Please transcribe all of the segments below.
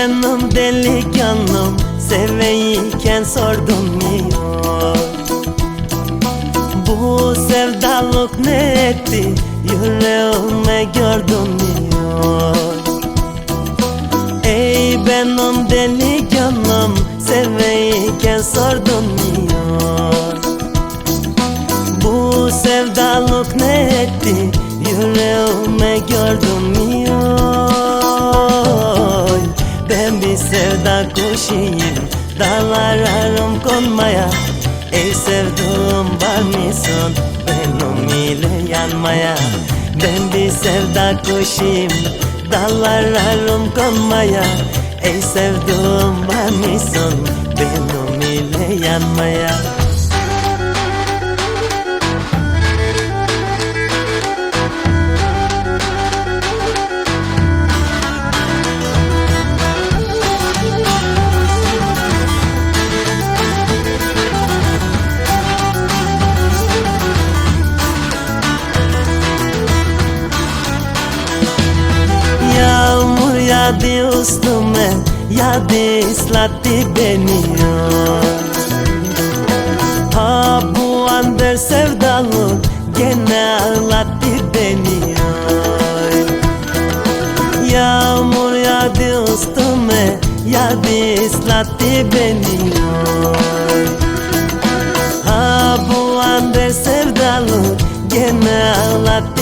benim delikanlım Seveyken sordum niye? Bu sevdalık ne etti Yüreğime gördüm niye? Ey benim delikanlım Seveyken sordum niye? Bu sevdalık ne etti Yüreğime gördüm niye kuşuyum Dağlar arım konmaya. Ey sevduğum var mısın Benim ile yanmaya. Ben bir sevda kuşuyum Dağlar arım konmaya. Ey sevduğum var mısın Benim ile yanmaya Yağdı üstüme Yağdı ıslattı beni Ha bu andır sevdalık Gene ağlattı beni Yağmur yağdı üstüme Yağdı ıslattı beni Ha bu andır sevdalık Gene ağlattı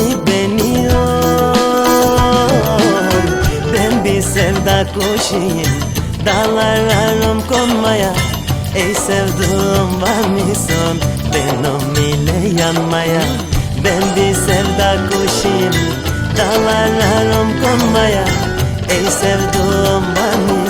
sevda kuşuyum Dağlar arım konmaya Ey sevduğum var mısın Benim ile yanmaya Ben bir sevda kuşuyum Dağlar arım konmaya Ey sevduğum var mısın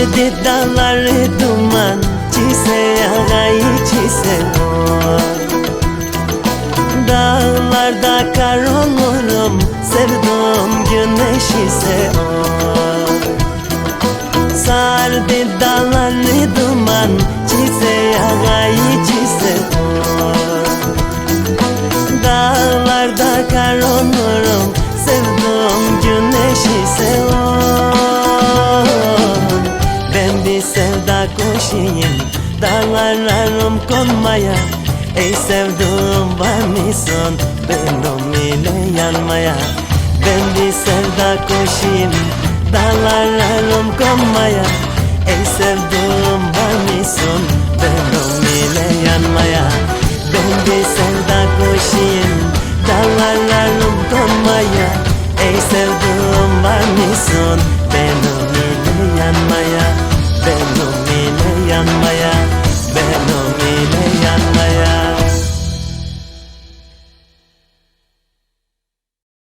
Dağları duman Çise yağayı çise Dağlarda kar olurum Sevduğum güneş ise Sardı dağları duman Çise yağayı çise Dağlarda kar olurum Sevduğum güneş ise o kuşuyum Dağlarlarım konmaya Ey sevduğum var mısın? Benim ile yanmaya. Ben bir sevda kuşuyum Dağlarlarım konmaya Ey sevduğum var mısın? Benim ile yanmaya. Ben bir sevda kuşuyum Dağlarlarım konmaya Ey sevduğum var mısın